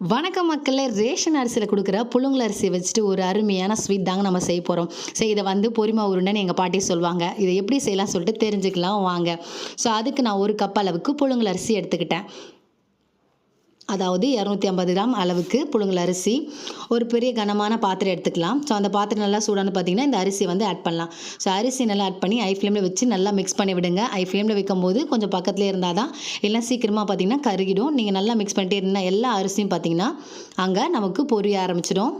வணக்கம் மக்களே ரேஷன் அரிசியில் கொடுக்குற புழுங்கல் அரிசி வச்சுட்டு ஒரு அருமையான ஸ்வீட் தாங்க நம்ம செய்ய போகிறோம் ஸோ இதை வந்து பொரிமா உருண்டைன்னு எங்கள் பாட்டி சொல்லுவாங்க. இதை எப்படி செய்யலாம் சொல்லிட்டு தெரிஞ்சுக்கலாம் வாங்க. ஸோ அதுக்கு நான் ஒரு கப் அளவுக்கு புழுங்கல் அரிசி எடுத்துக்கிட்டேன். அதாவது இரநூத்தி ஐம்பது கிராம் அளவுக்கு புழுங்கல் அரிசி. ஒரு பெரிய கனமான பாத்திரம் எடுத்துக்கலாம். ஸோ அந்த பாத்திரம் நல்லா சூடானு பார்த்தீங்கன்னா இந்த அரிசியை வந்து ஆட் பண்ணலாம். ஸோ அரிசி நல்லா ஆட் பண்ணி ஐ ஃப்ளேமில் வச்சு நல்லா மிக்ஸ் பண்ணி விடுங்க. ஐ ஃப்ளேமில் வைக்கும்போது கொஞ்சம் பக்கத்துலேயே இருந்தால் தான் எல்லாம் சீக்கிரமாக பார்த்தீங்கன்னா கருகிடும். நீங்கள் நல்லா மிக்ஸ் பண்ணிட்டே இருந்தால் எல்லா அரிசியும் பார்த்தீங்கன்னா அங்கே நமக்கு பொரிய ஆரம்பிச்சிடும்.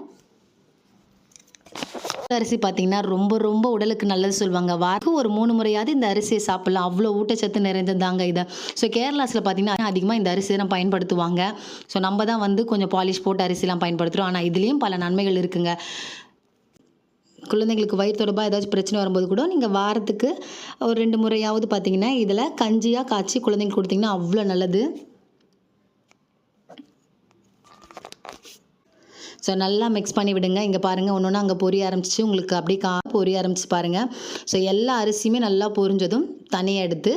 அரிசி பார்த்தீங்கன்னா ரொம்ப ரொம்ப உடலுக்கு நல்லது சொல்லுவாங்க. வாரம் ஒரு மூணு முறையாவது இந்த அரிசியை சாப்பிடலாம். அவ்வளோ ஊட்டச்சத்து நிறைந்ததாங்க இதை. ஸோ கேரளாஸில் பார்த்தீங்கன்னா அதிகமாக இந்த அரிசியை தான் பயன்படுத்துவாங்க. ஸோ நம்ம தான் வந்து கொஞ்சம் பாலிஷ் போட்டு அரிசிலாம் பயன்படுத்துகிறோம் ஆனால் இதுலேயும் பல நன்மைகள் இருக்குங்க. குழந்தைங்களுக்கு வயிறு தொடர்பாக ஏதாச்சும் பிரச்சனை வரும்போது கூட நீங்கள் வாரத்துக்கு ஒரு ரெண்டு முறையாவது பார்த்தீங்கன்னா இதில் கஞ்சியாக காய்ச்சி குழந்தைங்களுக்கு கொடுத்தீங்கன்னா அவ்வளோ நல்லது. ஸோ நல்லா மிக்ஸ் பண்ணி விடுங்க. இங்கே பாருங்கள் ஒன்று ஒன்று அங்கே பொரிய ஆரம்பிச்சு உங்களுக்கு அப்படியே கா பொரிய ஆரம்பிச்சு பாருங்கள் ஸோ எல்லா அரிசியுமே நல்லா பொரிஞ்சதும் தனியாக எடுத்து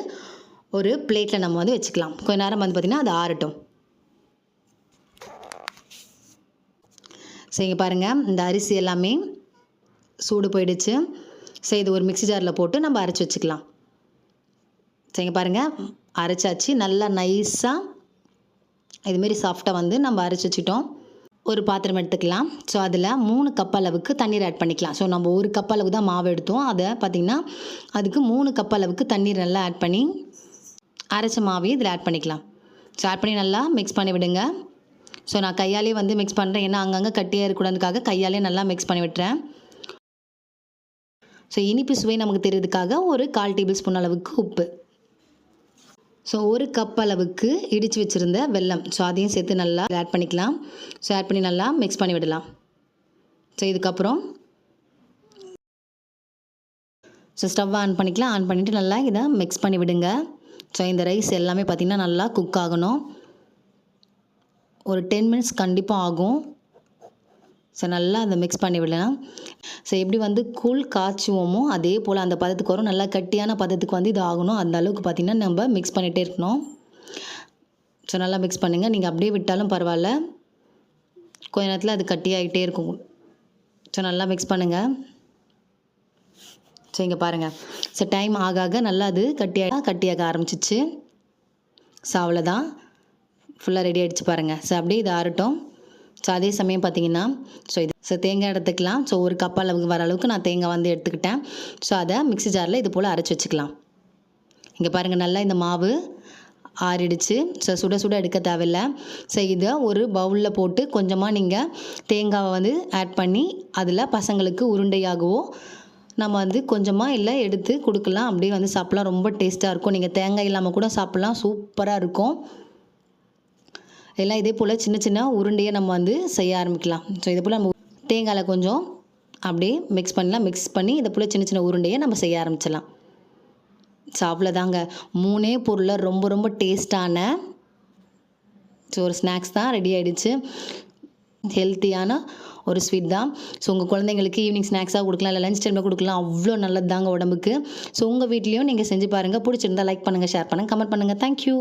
ஒரு பிளேட்டில் நம்ம வந்து வச்சுக்கலாம். கொஞ்ச நேரம் வந்து பார்த்திங்கன்னா அது ஆறட்டும். ஸோ இங்கே பாருங்கள் இந்த அரிசி எல்லாமே சூடு போயிடுச்சு. ஸோ இது ஒரு மிக்ஸி ஜாரில் போட்டு நம்ம அரைச்சி வச்சுக்கலாம். ஸோ இங்கே பாருங்கள் அரைச்சாச்சு. நல்லா நைஸாக இதுமாரி சாஃப்டாக வந்து நம்ம அரைச்சி வச்சுட்டோம் ஒரு பாத்திரம் எடுத்துக்கலாம். ஸோ அதில் மூணு கப் அளவுக்கு தண்ணீர் ஆட் பண்ணிக்கலாம். ஸோ நம்ம ஒரு கப் அளவு தான் மாவு எடுத்தோம். அதை பார்த்திங்கன்னா அதுக்கு மூணு கப் அளவுக்கு தண்ணீர் நல்லா ஆட் பண்ணி அரைச்ச மாவையும் இதில் ஆட் பண்ணிக்கலாம். ஸோ ஆட் பண்ணி நல்லா மிக்ஸ் பண்ணி விடுங்க. ஸோ நான் கையாலே வந்து மிக்ஸ் பண்ணுறேன் ஏன்னா அங்கங்கே கட்டியாக இருக்கக்கூடாதுக்காக கையாலே நல்லா மிக்ஸ் பண்ணி விட்டுறேன். ஸோ இனிப்பு சுவை நமக்கு தெரியுதுக்காக ஒரு கால் டேபிள் ஸ்பூன் அளவுக்கு உப்பு. ஸோ ஒரு கப் அளவுக்கு இடித்து வச்சுருந்த வெல்லம். ஸோ அதையும் சேர்த்து நல்லா ஆட் பண்ணிக்கலாம். ஸோ ஆட் பண்ணி நல்லா மிக்ஸ் பண்ணி விடலாம். ஸோ இதுக்கப்புறம் ஸோ ஸ்டவ் ஆன் பண்ணிக்கலாம். ஆன் பண்ணிவிட்டு நல்லா இதை மிக்ஸ் பண்ணி விடுங்க. ஸோ இந்த ரைஸ் எல்லாமே பார்த்திங்கன்னா நல்லா குக் ஆகணும். ஒரு டென் மினிட்ஸ் கண்டிப்பாக ஆகும். ஸோ நல்லா அதை மிக்ஸ் பண்ணி விடலாம். ஸோ எப்படி வந்து கூழ் காய்ச்சுவோமோ அதே போல் அந்த பதத்துக்கு வரும். நல்லா கட்டியான பதத்துக்கு வந்து இது ஆகணும். அந்த அளவுக்கு பார்த்திங்கன்னா நம்ம மிக்ஸ் பண்ணிகிட்டே இருக்கணும். ஸோ நல்லா மிக்ஸ் பண்ணுங்கள் நீங்கள் அப்படியே விட்டாலும் பரவாயில்ல. கொஞ்ச நேரத்தில் அது கட்டியாகிட்டே இருக்கும். ஸோ நல்லா மிக்ஸ் பண்ணுங்கள் ஸோ இங்கே பாருங்கள் ஸோ டைம் ஆக ஆக நல்லா அது கட்டியாக கட்டியாக ஆரம்பிச்சிச்சு. ஸோ அவ்வளோதான் ஃபுல்லாக ரெடி ஆகிடுச்சு பாருங்கள் ஸோ அப்படியே இது ஆறட்டும். ஸோ அதே சமயம் பார்த்தீங்கன்னா ஸோ இது ஸோ தேங்காய் எடுத்துக்கலாம். ஸோ ஒரு கப் அளவுக்கு வர அளவுக்கு நான் தேங்காய் வந்து எடுத்துக்கிட்டேன். ஸோ அதை மிக்ஸி ஜாரில் இது போல் அரைச்சி வச்சுக்கலாம். இங்கே பாருங்கள் நல்லா இந்த மாவு ஆறிடுச்சு. ஸோ சுட சுட எடுக்க தேவையில்ல. ஸோ இதை ஒரு பவுலில் போட்டு கொஞ்சமாக நீங்கள் தேங்காவை வந்து ஆட் பண்ணி அதில் பசங்களுக்கு உருண்டையாகவோ நம்ம வந்து கொஞ்சமாக இல்லை எடுத்து கொடுக்கலாம். அப்படியே வந்து சாப்பிட்லாம். ரொம்ப டேஸ்ட்டாக இருக்கும். நீங்கள் தேங்காய் இல்லாமல் கூட சாப்பிட்லாம். சூப்பராக இருக்கும். எல்லாம் இதே போல் சின்ன சின்ன உருண்டையை நம்ம வந்து செய்ய ஆரம்பிக்கலாம். ஸோ இதே போல் நம்ம தேங்காயில் கொஞ்சம் அப்படியே மிக்ஸ் பண்ணலாம். மிக்ஸ் பண்ணி இதை போல் சின்ன சின்ன உருண்டையை நம்ம செய்ய ஆரம்பிச்சிடலாம். ஸோ அவ்வளோதாங்க. மூணே பொருளில் ரொம்ப ரொம்ப டேஸ்டான ஸோ ஒரு ஸ்நாக்ஸ் தான் ரெடி ஆகிடுச்சு ஹெல்த்தியான ஒரு ஸ்வீட் தான். ஸோ உங்கள் குழந்தைங்களுக்கு ஈவினிங் ஸ்நாக்ஸாக கொடுக்கலாம் இல்லை லஞ்ச் டைமில் கொடுக்கலாம். அவ்வளோ நல்லது தாங்க உடம்புக்கு. ஸோ உங்கள் வீட்லேயும் நீங்கள் செஞ்சு பாருங்கள் பிடிச்சிருந்தா லைக் பண்ணுங்கள் ஷேர் பண்ணுங்கள் கமெண்ட் பண்ணுங்கள் தேங்க்யூ